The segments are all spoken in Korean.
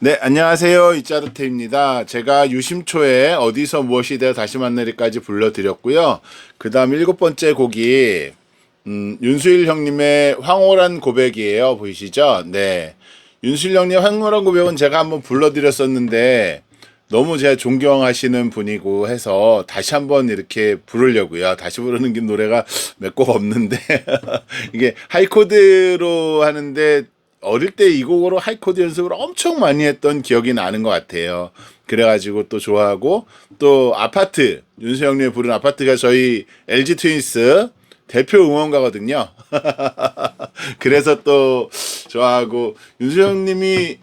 네, 안녕하세요. 이짜르테입니다. 제가 유심초에 어디서 무엇이 되어 다시 만나리까지 불러드렸고요. 그 다음 일곱 번째 곡이, 음, 윤수일 형님의 황홀한 고백이에요. 보이시죠? 네. 윤수일 형님 황홀한 고백은 제가 한번 불러드렸었는데, 너무 제가 존경하시는 분이고 해서 다시 한번 이렇게 부르려고요. 다시 부르는 게 노래가 몇 곡 없는데 이게 하이코드로 하는데 어릴 때 이 곡으로 하이코드 연습을 엄청 많이 했던 기억이 나는 것 같아요. 그래가지고 또 좋아하고 또 아파트 윤수영님이 부른 아파트가 저희 LG 트윈스 대표 응원가거든요. 그래서 또 좋아하고 윤수영님이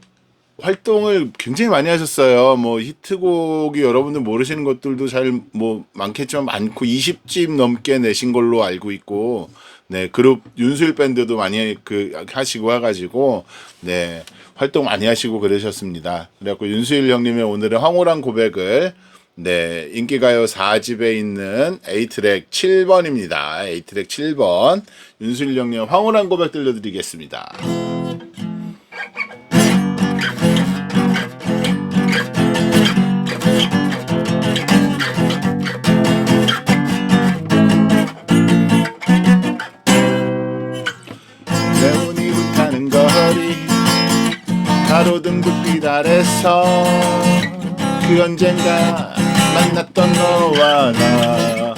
활동을 굉장히 많이 하셨어요. 뭐 히트곡이 여러분들 모르시는 것들도 잘 뭐 많겠지만 많고 20집 넘게 내신 걸로 알고 있고 네 그룹 윤수일 밴드도 많이 그 하시고 해가지고 네 활동 많이 하시고 그러셨습니다. 그래갖고 윤수일 형님의 오늘의 황홀한 고백을 네 인기가요 4집에 있는 A 트랙 7번입니다. A 트랙 7번 윤수일 형님 황홀한 고백 들려드리겠습니다. 가로등 불빛 아래서 그 언젠가 만났던 너와 나.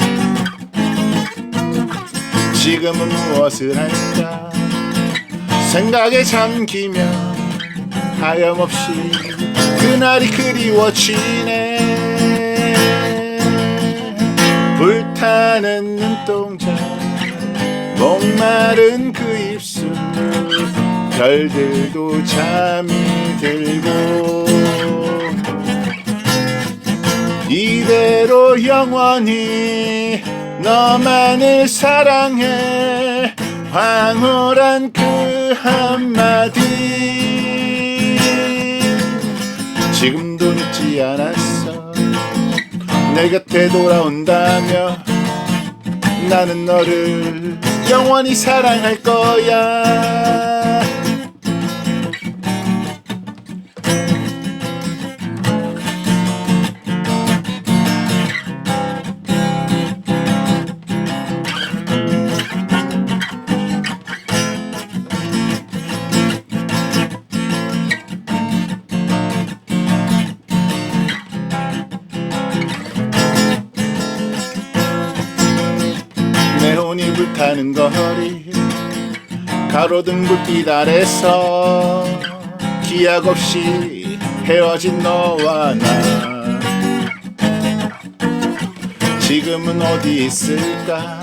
지금은 무엇을 할까? 생각에 잠기며 하염없이 그날이 그리워지네. 불타는 눈동자 목마른 그 입술 별들도 잠이 들고 이대로 영원히 너만을 사랑해 황홀한 그 한마디 지금도 늦지 않았어 내 곁에 돌아온다며 나는 너를 영원히 사랑할 거야. 내 혼이 불타는 거리. 가로등 불빛 아래서 기약 없이 헤어진 너와 나. 지금은 어디 있을까?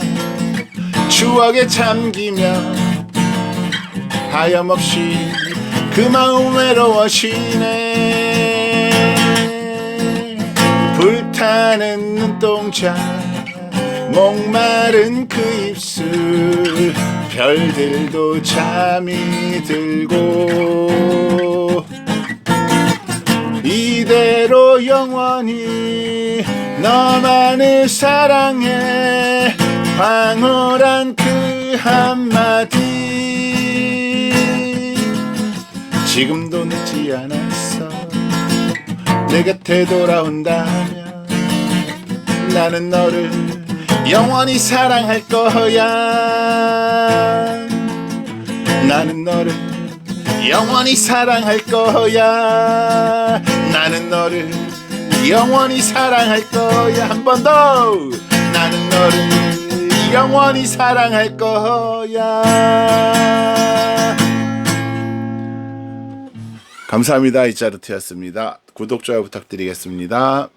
추억에 잠기며 하염없이 그 마음 외로워지네. 불타는 눈동자 목마른 그 입술 별들도 잠이 들고 이대로 영원히 너만을 사랑해 황홀한 그 한마디 지금도 늦지 않았어. 내 곁에 돌아온다면 나는 너를 영원히 사랑할 거야. 나는 너를 영원히 사랑할 거야. 나는 너를 영원히 사랑할 거야. 한 번 더. 나는 너를 영원히 사랑할 거야. 감사합니다. 이짜르트였습니다. 구독, 좋아요 부탁드리겠습니다.